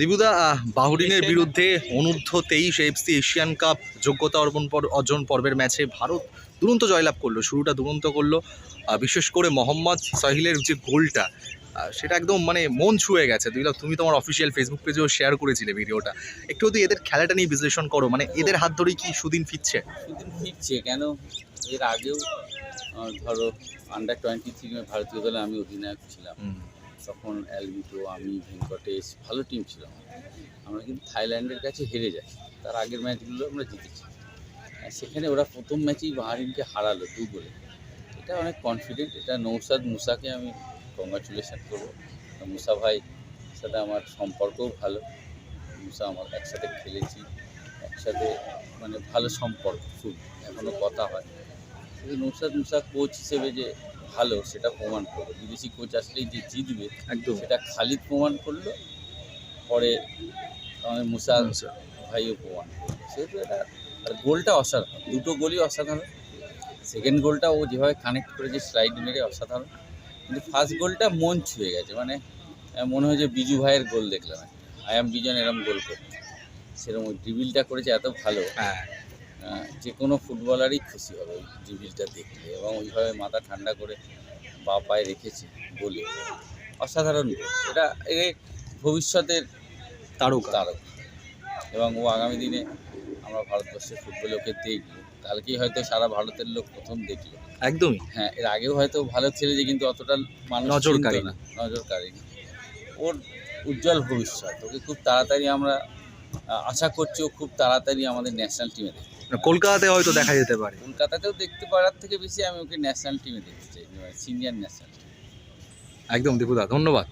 দিবুদা বাহরিনের বিরুদ্ধে অনূর্ধ্ব তেইশ এফসি এশিয়ান কাপ যোগ্যতা অর্পণ অর্জন পর্বের ম্যাচে ভারত দুরন্ত জয়লাভ করল শুরুটা দুরন্ত করল। বিশেষ করে মোহাম্মদ সাহিলের যে গোলটা সেটা একদম মানে মন ছুঁয়ে গেছে। তুই তুমি তোমার অফিসিয়াল ফেসবুক পেজেও শেয়ার করেছিলে ভিডিওটা। একটু যদি এদের খেলাটা নিয়ে বিশ্লেষণ করো মানে এদের হাত ধরেই কি সুদিন ফিরছে? সুদিন ফিরছে কেন? এর আগেও ধরো আন্ডার টোয়েন্টি থ্রি ভারতীয় দলে আমি অধিনায়ক ছিলাম। তখন অ্যালবিটো আমি, ভেঙ্কটেশ, ভালো টিম ছিল আমরা। কিন্তু থাইল্যান্ডের কাছে হেরে যাই। তার আগের ম্যাচগুলো আমরা জিতেছি। সেখানে ওরা প্রথম ম্যাচেই বাহারিনকে হারালো দু গোলে। এটা অনেক কনফিডেন্ট এটা নৌসাদ মুসাকে আমি কংগ্রাচুলেশন করব। মুসা ভাই সাথে আমার সম্পর্কও ভালো। মুসা আমার একসাথে খেলেছি, একসাথে মানে ভালো সম্পর্ক খুব এখনও কথা হয়। নৌসাদ মুসা কোচ হিসেবে যে ভালো সেটা প্রমাণ করল। বিদেশি কোচ আসলেই যে জিতবে একদম। সেটা খালিদ প্রমাণ করল পরে আমাদের মুসা ভাইও প্রমাণ করল। সেহেতু এটা আর গোলটা অসাধারণ দুটো গোলই অসাধারণ। সেকেন্ড গোলটা ও যেভাবে কানেক্ট করেছে স্লাইড মেরে অসাধারণ। কিন্তু ফার্স্ট গোলটা মন ছুঁয়ে গেছে মানে মনে হয় যে বিজু ভাইয়ের গোল দেখলাম। আয়াম বিজন এরম গোল করতে সেরকম ওই ড্রিবিলটা করেছে এত ভালো। হ্যাঁ। যে কোনো ফুটবলারই খুশি হবে ওই ড্রিবিলটা দেখলে এবং ওইভাবে মাথা ঠান্ডা করে বা পায়ে রেখেছে বলে। অসাধারণ এটা এ ভবিষ্যতের তারক। তারক। এবং ও আগামী দিনে আমরা ভারতবর্ষের ফুটবলে ওকে দেখব। কালকেই হয়তো সারা ভারতের লোক প্রথম দেখল। একদমই। হ্যাঁ এর আগেও হয়তো ভালো খেলেছে কিন্তু অতটা মানুষ নজর কাড়েনি। না। নজর কাড়েনি ওর উজ্জ্বল ভবিষ্যৎ। ওকে খুব তাড়াতাড়ি আমরা আশা করছি ও খুব তাড়াতাড়ি আমাদের ন্যাশনাল টিমে দেখবে। কলকাতাতে হয়তো দেখা যেতে পারে। কলকাতাতেও দেখতে পারার থেকে বেশি আমি ওকে ন্যাশনাল টিমে দেখতে চাই সিনিয়র ন্যাশনাল টিম একদম দীপুদা ধন্যবাদ।